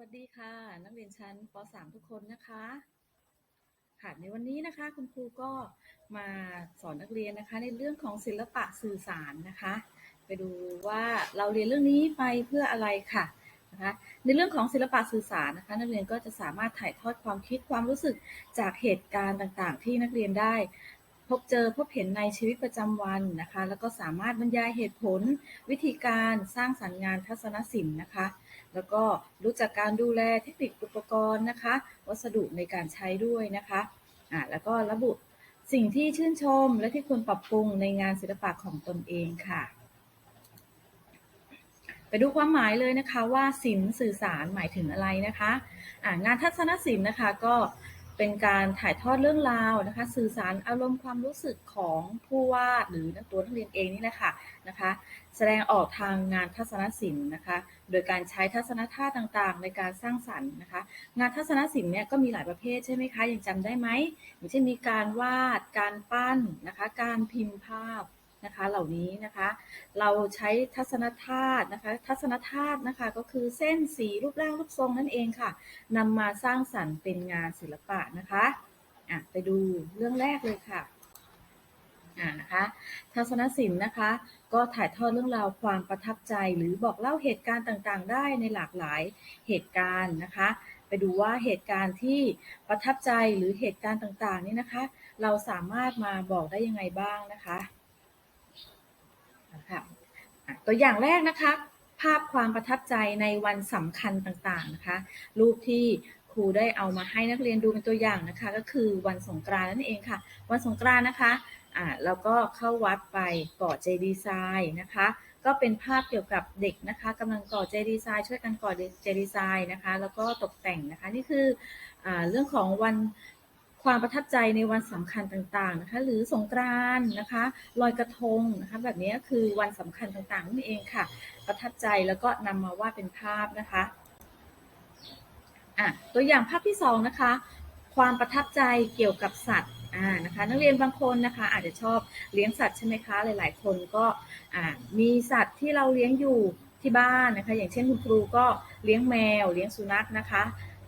วัสดีค่ะ นักเรียนชั้นป .3 ทุกคนนะคะ ค่ะในวันนี้นะคะคุณครูก็มาสอนนักเรียนนะคะ ในเรื่องของศิลปะสื่อสารนะคะ ไปดูว่าเราเรียนเรื่องนี้ไปเพื่ออะไรค่ะนะคะในเรื่องของศิลปะสื่อสารนะคะ นักเรียนก็จะสามารถถ่ายทอดความคิดความรู้สึกจากเหตุการณ์ต่างๆ ที่นักเรียนได้ พบเจอพบเห็นในชีวิตประจำวันนะคะ แล้วก็สามารถบรรยายเหตุผล วิธีการสร้างสรรค์งานทัศนศิลป์นะคะ แล้วก็รู้จักการดูแลเทคนิคอุปกรณ์นะคะ วัสดุในการใช้ด้วยนะคะอ่าแล้วก็ระบุสิ่งที่ชื่นชมและที่ควรปรับปรุงในงานศิลปะของตนเองค่ะ ไปดูความหมายเลยนะคะว่าศิลป์สื่อสารหมายถึงอะไรนะคะะงานทัศนศิลป์นะคะก็ เป็นการถ่ายทอดเรื่องราวนะคะ สื่อสารอารมณ์ความรู้สึกของผู้วาดหรือตัวนักเรียนเองนี่แหละค่ะนะคะ แสดงออกทางงานทัศนศิลป์นะคะ โดยการใช้ทัศนท่าต่างๆ ในการสร้างสรรค์นะคะ งานทัศนศิลป์เนี่ยก็มีหลายประเภทใช่ไหมคะยังจำได้ไหมอย่างเช่นมีการวาด การปั้นนะคะ การพิมพ์ภาพ นะคะเหล่านี้นะคะ เราใช้ทัศนธาตุนะคะ ทัศนธาตุนะคะก็คือเส้นสีรูปร่างรูปทรงนั่นเองค่ะนำมาสร้างสรรค์เป็นงานศิลปะนะคะอะไปดูเรื่องแรกเลยค่ะอ่านะคะทัศนศิลป์นะคะ ก็ถ่ายทอดเรื่องราวความประทับใจ หรือบอกเล่าเหตุการณ์ต่างๆ ได้ในหลากหลายเหตุการณ์นะคะ ไปดูว่าเหตุการณ์ที่ประทับใจหรือเหตุการณ์ต่างๆนี่นะคะ เราสามารถมาบอกได้ยังไงบ้างนะคะ นะคะตัวอย่างแรกนะคะ ภาพความประทับใจในวันสำคัญต่างๆนะคะ รูปที่ครูได้เอามาให้นักเรียนดูเป็นตัวอย่างนะคะ ก็คือวันสงกรานต์นั่นเองค่ะ วันสงกรานต์นะคะอ่าเราก็เข้าวัดไปก่อเจดีย์ทรายนะคะ ก็เป็นภาพเกี่ยวกับเด็กนะคะกำลังก่อเจดีย์ทรายช่วยกันก่อเจดีย์ทรายนะคะ แล้วก็ตกแต่งนะคะ นี่คืออเรื่องของวัน ความประทับใจในวันสำคัญต่างๆนะคะ หรือสงกรานต์นะคะลอยกระทงนะคะแบบนี้คือวันสำคัญต่างๆนั่นเองค่ะ ประทับใจแล้วก็นำมาวาดเป็นภาพนะคะอะตัวอย่างภาพที่สองนะคะความประทับใจเกี่ยวกับสัตว์อ่านะคะนักเรียนบางคนนะคะ อาจจะชอบเลี้ยงสัตว์ใช่ไหมคะหลาย ๆ คนก็อ่ามีสัตว์ที่เราเลี้ยงอยู่ที่บ้านนะคะ อย่างเช่นคุณครูก็เลี้ยงแมว เลี้ยงสุนัขนะคะ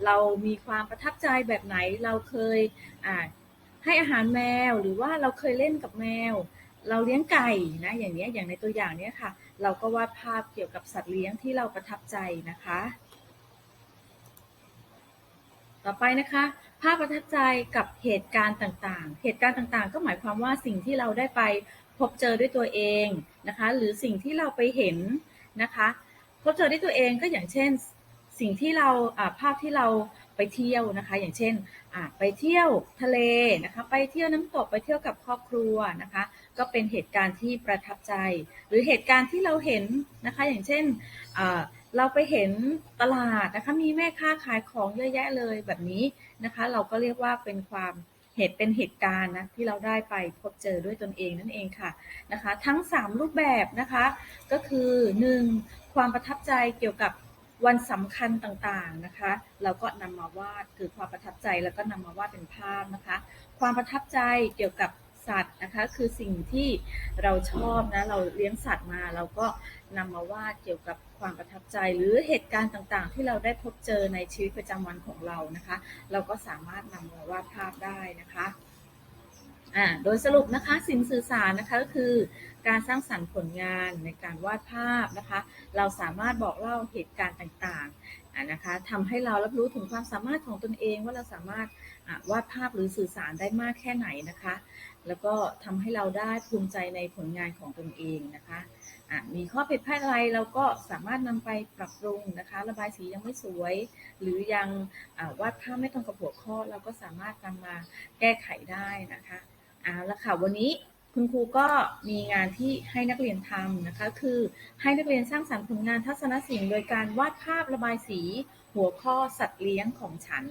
เรามีความประทับใจแบบไหน เราเคยอ่าให้อาหารแมวหรือว่าเราเคยเล่นกับแมว เราเลี้ยงไก่นะอย่างนี้อย่างในตัวอย่างนี้ค่ะ เราก็วาดภาพเกี่ยวกับสัตว์เลี้ยงที่เราประทับใจนะคะ ต่อไปนะคะ ภาพประทับใจกับเหตุการณ์ต่างๆ เหตุการณ์ต่างๆ ก็หมายความว่าสิ่งที่เราได้ไปพบเจอด้วยตัวเองนะคะ หรือสิ่งที่เราไปเห็นนะคะพบเจอด้วยตัวเองก็อย่างเช่น สิ่งที่เราภาพที่เราไปเที่ยวนะคะ อย่างเช่นไปเที่ยวทะเลนะคะ ไปเที่ยวน้ำตกไปเที่ยวกับครอบครัวนะคะ ก็เป็นเหตุการณ์ที่ประทับใจ หรือเหตุการณ์ที่เราเห็นนะคะ อย่างเช่นเราไปเห็นตลาดนะคะมีแม่ค้าขายของเยอะแยะเลยแบบนี้นะคะ เราก็เรียกว่าเป็นความเหตุเป็นเหตุการณ์นะที่เราได้ไปพบเจอด้วยตนเองนั่นเองค่ะนะคะ ทั้ง 3 รูปแบบนะคะ ก็คือ 1. ความประทับใจเกี่ยวกับ วันสำคัญต่างๆนะคะ เราก็นำมาวาดคือความประทับใจแล้วก็นำมาวาดเป็นภาพนะคะ ความประทับใจเกี่ยวกับสัตว์นะคะ คือสิ่งที่เราชอบนะเราเลี้ยงสัตว์มาเราก็นำมาวาดเกี่ยวกับความประทับใจ หรือเหตุการณ์ต่างๆ ที่เราได้พบเจอในชีวิตประจำวันของเรานะคะ เราก็สามารถนำมาวาดภาพได้นะคะ อ่าโดยสรุปนะคะสินสื่อสารนะคะก็คือ การสร้างสรรค์ผลงานในการวาดภาพนะคะ เราสามารถบอกเล่าเหตุการณ์ต่างๆนะคะทำให้เรารับรู้ถึงความสามารถของตนเองว่าเราสามารถวาดภาพหรือสื่อสารได้มากแค่ไหนนะคะ แล้วก็ทำให้เราได้ภูมิใจในผลงานของตนเองนะคะมีข้อผิดพลาดอะไรเราก็สามารถนำไปปรับปรุงนะคะ ระบายสียังไม่สวย หรือยังวาดภาพไม่ตรงกับหัวข้อ เราก็สามารถนำมาแก้ไขได้นะคะ เอาละค่ะวันนี้คุณครูก็มีงานที่ให้นักเรียนทำนะคะ คือให้นักเรียนสร้างสรรค์ผลงานทัศนศิลป์โดยการวาดภาพระบายสีหัวข้อสัตว์เลี้ยงของฉัน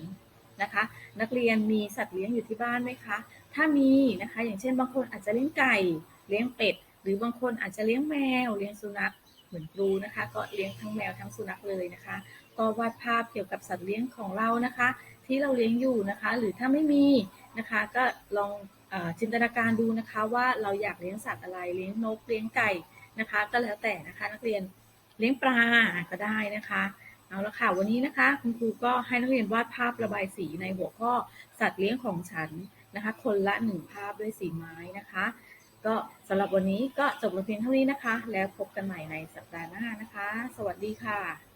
นะคะ นักเรียนมีสัตว์เลี้ยงอยู่ที่บ้านไหมคะ ถ้ามีนะคะ อย่างเช่นบางคนอาจจะเลี้ยงไก่เลี้ยงเป็ด หรือบางคนอาจจะเลี้ยงแมว เลี้ยงสุนัขเหมือนครูนะคะ ก็เลี้ยงทั้งแมวทั้งสุนัขเลยนะคะ ก็วาดภาพเกี่ยวกับสัตว์เลี้ยงของเรานะคะ ที่เราเลี้ยงอยู่นะคะ หรือถ้าไม่มีนะคะ ก็ลอง จินตนาการดูนะคะว่าเราอยากเลี้ยงสัตว์อะไรเลี้ยงนกเลี้ยงไก่นะคะ ก็แล้วแต่นะคะนักเรียนเลี้ยงปลาก็ได้นะคะเอาละค่ะวันนี้นะคะคุณครูก็ให้นักเรียนวาดภาพระบายสีในหัวข้อสัตว์เลี้ยงของฉันนะคะ คนละหนึ่งภาพด้วยสีไม้นะคะ ก็สำหรับวันนี้ก็จบลงเพียงเท่านี้นะคะ แล้วพบกันใหม่ในสัปดาห์หน้านะคะ สวัสดีค่ะ